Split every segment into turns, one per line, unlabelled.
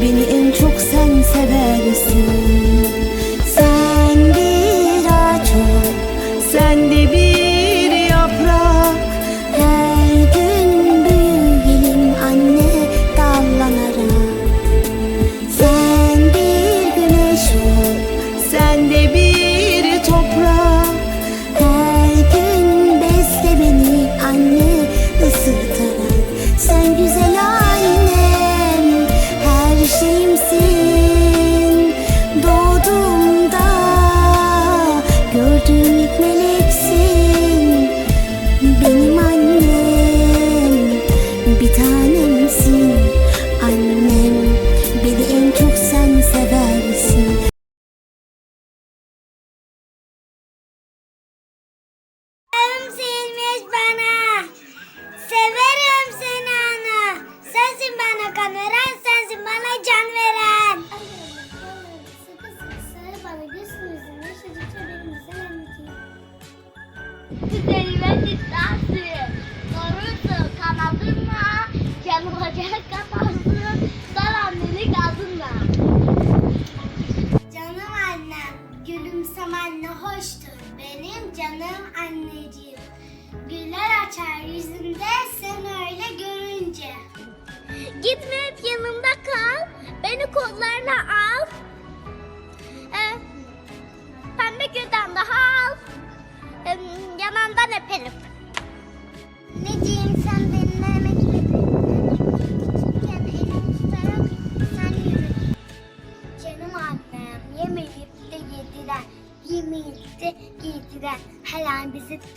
Beni en çok sen seversin
Severim seni ana. Sensin bana kan veren, sensin bana can veren. Sıkı sıkı sarı bana gözümüzün yaşadıkça benim güzel anneciğim. Güzel ve ciddansın. Doğrusun kanadın mı? Can olacak katarsın. Dar? Canım annem, gülümsemenle hoştur benim canım anneciğim. Güller açar yüzünde sen öyle görünce. Gitme hep yanımda kal, beni kollarına al. Ee, pembe gülden daha al, ee, yanağından öperim. Anneciğim sen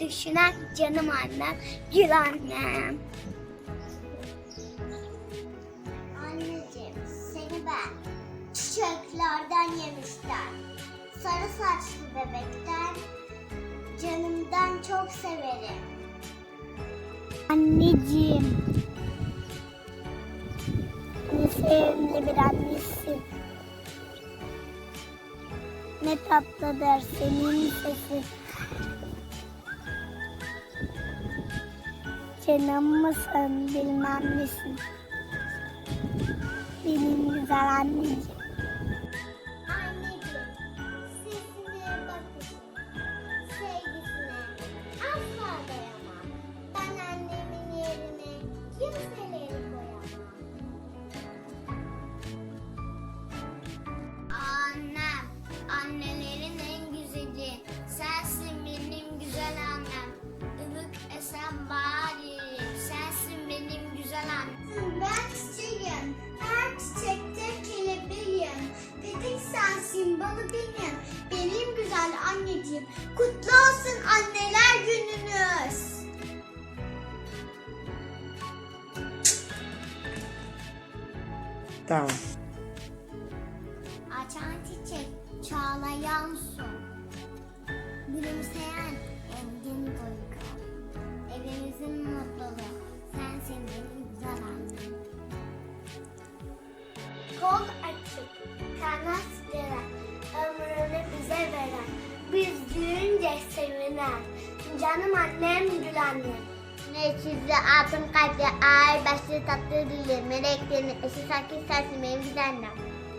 düşünen canım annem, gül annem. Anneciğim seni ben çiçeklerden yemişler. Sarı saçlı bebekten canımdan çok severim. Anneciğim. Ne sevimli bir annesin. Ne tatlıdır senin sesin. Canım mısın bilmem nesin. Benim güzel. Anneciğim, anneciğim. Kutlu olsun anneler gününüz.
Tamam.
Açan çiçek, çağlayan su. Gülümseyen engin duygu. Evimizin mutluluğu, sensin benim güzel annem. Kol açık, kanat gelen, ömrünü bize veren. Biz büyüyünce sevinen, canım annem gül annem. Ne çizdi altın kalpli ay başlı tatlı dili meleklerin eşi sakin sensin benim güzel annem.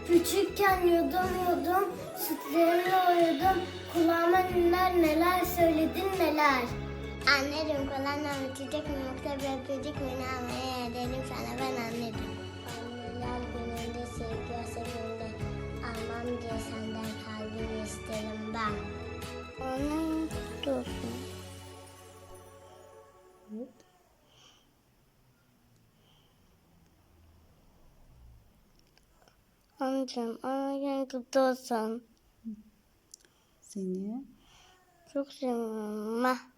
Küçükken yudum yudum sütlerini uyudum kulağıma neler neler söyledin neler. Anneciğim kulağına uçacak mı yoksa bir öpücük mü ne almaya dedim sana ben Amcam ona gün kutlu olsun.
Seni
Çok seviyorum.